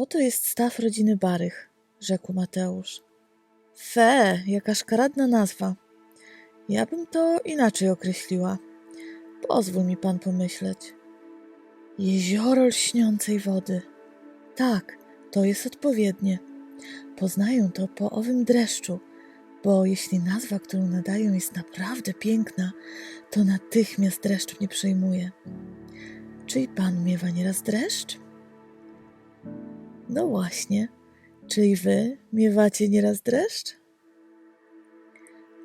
Oto jest staw rodziny Barych, rzekł Mateusz. Fe, jaka szkaradna nazwa. Ja bym to inaczej określiła. Pozwól mi pan pomyśleć. Jezioro lśniącej wody. Tak, to jest odpowiednie. Poznają to po owym dreszczu, bo jeśli nazwa, którą nadają, jest naprawdę piękna, to natychmiast dreszcz mnie przejmuje. Czy i pan miewa nieraz dreszcz? No właśnie. Czy i wy miewacie nieraz dreszcz?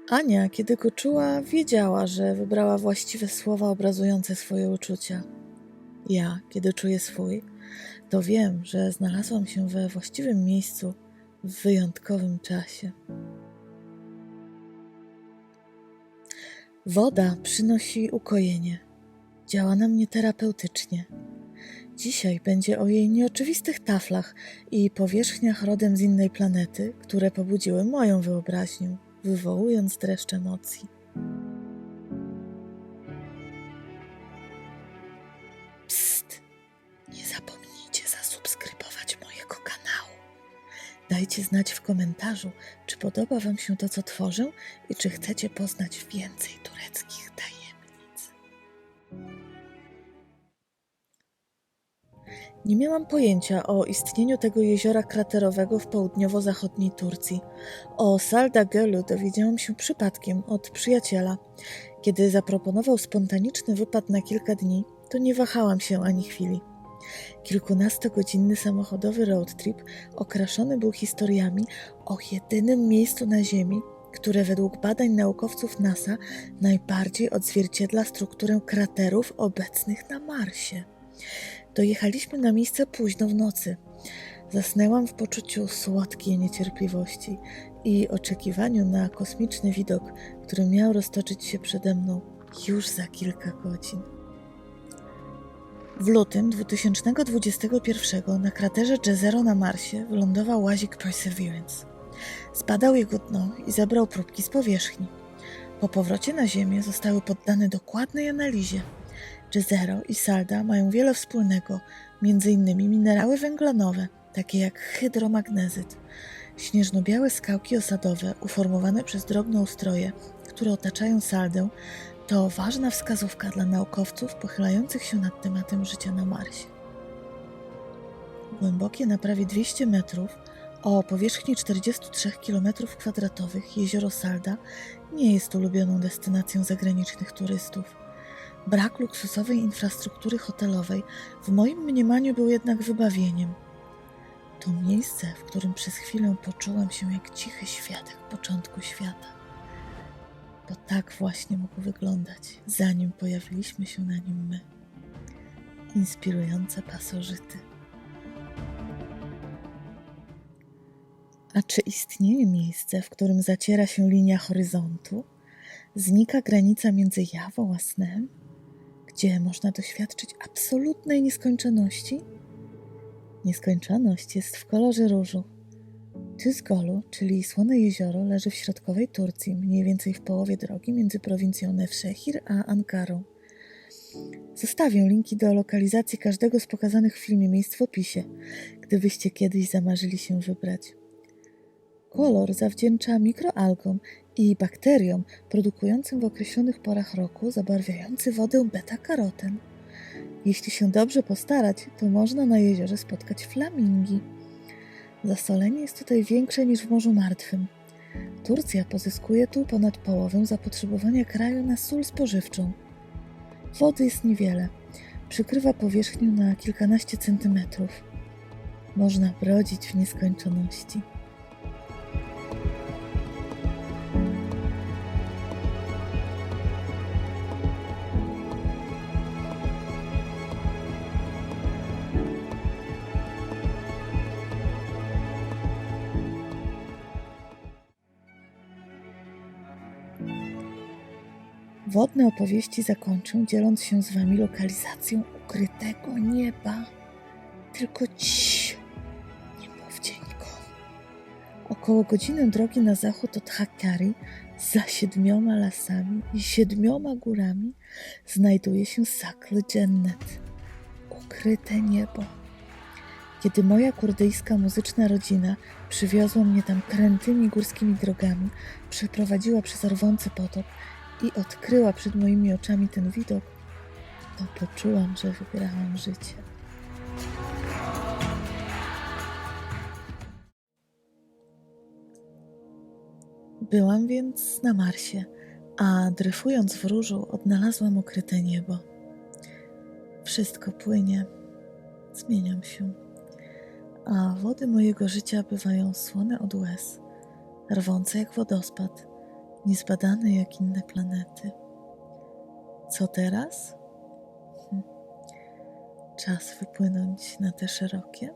Ania, kiedy go czuła, wiedziała, że wybrała właściwe słowa obrazujące swoje uczucia. Ja, kiedy czuję swój, to wiem, że znalazłam się we właściwym miejscu w wyjątkowym czasie. Woda przynosi ukojenie. Działa na mnie terapeutycznie. Dzisiaj będzie o jej nieoczywistych taflach i powierzchniach rodem z innej planety, które pobudziły moją wyobraźnię, wywołując dreszcz emocji. Psst! Nie zapomnijcie zasubskrybować mojego kanału. Dajcie znać w komentarzu, czy podoba Wam się to, co tworzę i czy chcecie poznać więcej Nie miałam pojęcia o istnieniu tego jeziora kraterowego w południowo-zachodniej Turcji. O Salda Gölü dowiedziałam się przypadkiem od przyjaciela. Kiedy zaproponował spontaniczny wypad na kilka dni, to nie wahałam się ani chwili. Kilkunastogodzinny samochodowy road trip okraszony był historiami o jedynym miejscu na Ziemi, które według badań naukowców NASA najbardziej odzwierciedla strukturę kraterów obecnych na Marsie. Dojechaliśmy na miejsce późno w nocy. Zasnęłam w poczuciu słodkiej niecierpliwości i oczekiwaniu na kosmiczny widok, który miał roztoczyć się przede mną już za kilka godzin. W lutym 2021 na kraterze Jezero na Marsie wylądował łazik Perseverance. Zbadał jego dno i zebrał próbki z powierzchni. Po powrocie na Ziemię zostały poddane dokładnej analizie. Jezero i Salda mają wiele wspólnego, m.in. minerały węglanowe, takie jak hydromagnezyt, śnieżno-białe skałki osadowe uformowane przez drobne ustroje, które otaczają Saldę, to ważna wskazówka dla naukowców pochylających się nad tematem życia na Marsie. Głębokie na prawie 200 metrów, o powierzchni 43 km2 jezioro Salda nie jest ulubioną destynacją zagranicznych turystów. Brak luksusowej infrastruktury hotelowej w moim mniemaniu był jednak wybawieniem. To miejsce, w którym przez chwilę poczułam się jak cichy świadek początku świata. Bo tak właśnie mógł wyglądać, zanim pojawiliśmy się na nim my. Inspirujące pasożyty. A czy istnieje miejsce, w którym zaciera się linia horyzontu, znika granica między jawą a snem, gdzie można doświadczyć absolutnej nieskończoności? Nieskończoność jest w kolorze różu. Tuzgolu, czyli Słone Jezioro, leży w środkowej Turcji, mniej więcej w połowie drogi między prowincją Nevşehir a Ankarą. Zostawię linki do lokalizacji każdego z pokazanych w filmie miejsc w opisie, gdybyście kiedyś zamarzyli się wybrać. Kolor zawdzięcza mikroalgom i bakteriom produkującym w określonych porach roku zabarwiający wodę beta-karoten. Jeśli się dobrze postarać, to można na jeziorze spotkać flamingi. Zasolenie jest tutaj większe niż w Morzu Martwym. Turcja pozyskuje tu ponad połowę zapotrzebowania kraju na sól spożywczą. Wody jest niewiele. Przykrywa powierzchnię na kilkanaście centymetrów. Można brodzić w nieskończoności. Wodne opowieści zakończę, dzieląc się z Wami lokalizacją ukrytego nieba. Tylko ci nie mówcie nikomu. Około godziny drogi na zachód od Hakkari, za siedmioma lasami i siedmioma górami, znajduje się Sakl Dżennet, ukryte niebo. Kiedy moja kurdyjska muzyczna rodzina przywiozła mnie tam krętymi górskimi drogami, przeprowadziła przez rwący potok i odkryła przed moimi oczami ten widok, to poczułam, że wygrałam życie. Byłam więc na Marsie, a dryfując w różu odnalazłam ukryte niebo. Wszystko płynie, zmieniam się, a wody mojego życia bywają słone od łez, rwące jak wodospad, niezbadane jak inne planety. Co teraz? Hm. Czas wypłynąć na te szerokie,